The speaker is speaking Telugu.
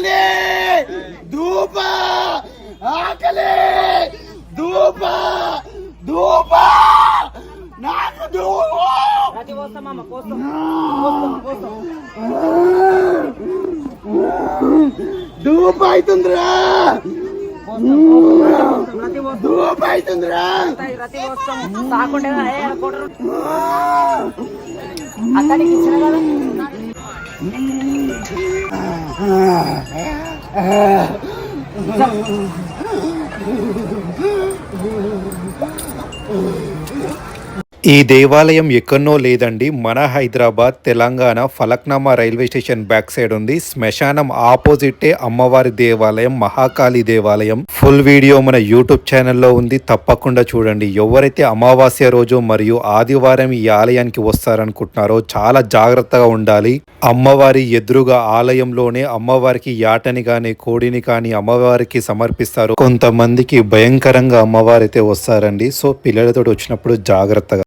ఆకలి! ధూప! ఆకలి! ధూప! ధూప! నాకు ధూప! అవుతుందిరా! ధూప అవుతుందిరా! తాకుండా అక్కడికి Dạ. ఈ దేవాలయం ఎక్కడో లేదండి. మన Hyderabad Telangana Falaknuma railway station back side ఉంది. శ్మశానం ఆపోజిటే అమ్మవారి దేవాలయం మహాకాళి దేవాలయం. ఫుల్ వీడియో మన యూట్యూబ్ ఛానల్లో ఉంది. తప్పకుండా చూడండి. ఎవరైతే అమావాస్య రోజు మరియు ఆదివారం ఈ ఆలయానికి వస్తారనుకుంటున్నారో చాలా జాగ్రత్తగా ఉండాలి. అమ్మవారి ఎదురుగా ఆలయంలోనే అమ్మవారికి యాటని కానీ కోడిని కానీ అమ్మవారికి సమర్పిస్తారు. కొంతమందికి భయంకరంగా అమ్మవారైతే వస్తారండి. సో పిల్లలతో వచ్చినప్పుడు జాగ్రత్తగా